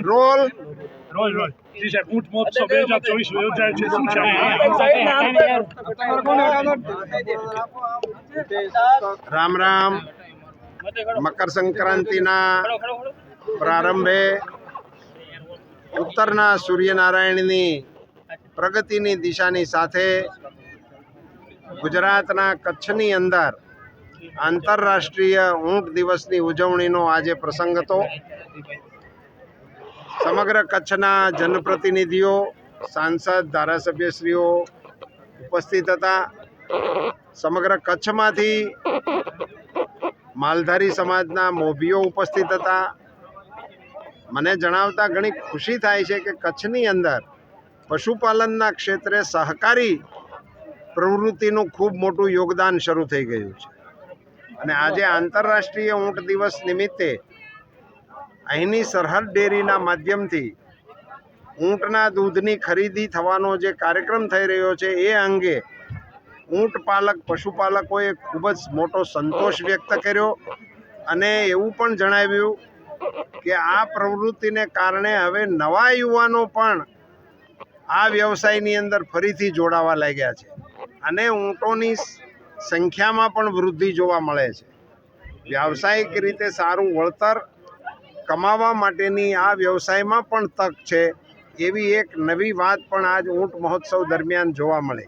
Role. Role role. જી સાહેબ ઊંટ મહોત્સવ બે હજાર ચોવીસ યોજાય છે શું છે? રામ રામ. મકર સંક્રાંતિના પ્રારંભે ઉત્તરના સૂર્યનારાયણની પ્રગતિની દિશાની સાથે ગુજરાતના કચ્છની અંદર આંતરરાષ્ટ્રીય ઊંટ દિવસની ઉજવણીનો આજે પ્રસંગ હતો. સમગ્ર કચ્છના જનપ્રતિનિધિઓ, સાંસદ, ધારાસભ્યશ્રીઓ ઉપસ્થિત હતા. સમગ્ર કચ્છમાંથી માલધારી સમાજના મોભીઓ ઉપસ્થિત હતા. મને જણાવતા ઘણી ખુશી થાય છે કે કચ્છની અંદર પશુપાલનના ક્ષેત્રે સહકારી પ્રવૃત્તિનું ખૂબ મોટું યોગદાન શરૂ થઈ ગયું છે. અને આજે આંતરરાષ્ટ્રીય ઊંટ દિવસ નિમિત્તે અહીંની સરહદ ડેરીના માધ્યમથી ઊંટના દૂધની ખરીદી થવાનો જે કાર્યક્રમ થઈ રહ્યો છે, એ અંગે ઊંટ પાલક, પશુપાલકોએ ખૂબ જ મોટો સંતોષ વ્યક્ત કર્યો અને એવું પણ જણાવ્યું કે આ પ્રવૃત્તિને કારણે હવે નવા યુવાનો પણ આ વ્યવસાયની અંદર ફરીથી જોડાવા લાગ્યા છે. અને ઊંટોની સંખ્યામાં પણ વૃદ્ધિ જોવા મળે છે. વ્યાવસાયિક રીતે સારું વળતર કમાવા માટેની આ વ્યવસાયમાં પણ તક છે. એવી એક નવી વાત પણ આજ ઊંટ મહોત્સવ દરમિયાન જોવા મળે.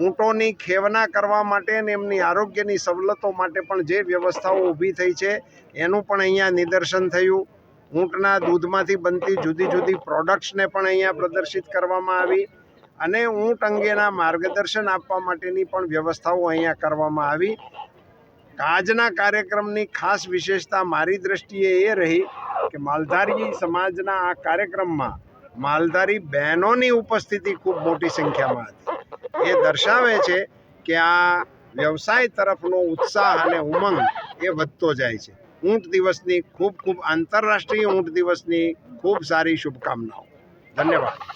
ઊંટોની ખેવના કરવા માટે અને એમની આરોગ્યની સવલતો માટે પણ જે વ્યવસ્થાઓ ઊભી થઈ છે, એનું પણ અહીંયા નિદર્શન થયું. ઊંટના દૂધમાંથી બનતી જુદી જુદી પ્રોડક્ટ્સને પણ અહીંયા પ્રદર્શિત કરવામાં આવી. અને ઊંટ અંગેના માર્ગદર્શન આપવા માટેની પણ વ્યવસ્થાઓ અહીંયા કરવામાં આવી. આજના કાર્યક્રમની ખાસ વિશેષતા મારી દ્રષ્ટિએ એ રહી કે માલધારી સમાજના આ કાર્યક્રમમાં માલધારી બહેનોની ઉપસ્થિતિ ખૂબ મોટી સંખ્યામાં હતી. એ દર્શાવે છે કે આ વ્યવસાય તરફનો ઉત્સાહ અને ઉમંગ એ વધતો જાય છે. ઊંટ દિવસની ખૂબ ખૂબ આંતરરાષ્ટ્રીય ઊંટ દિવસની ખૂબ સારી શુભકામનાઓ. ધન્યવાદ.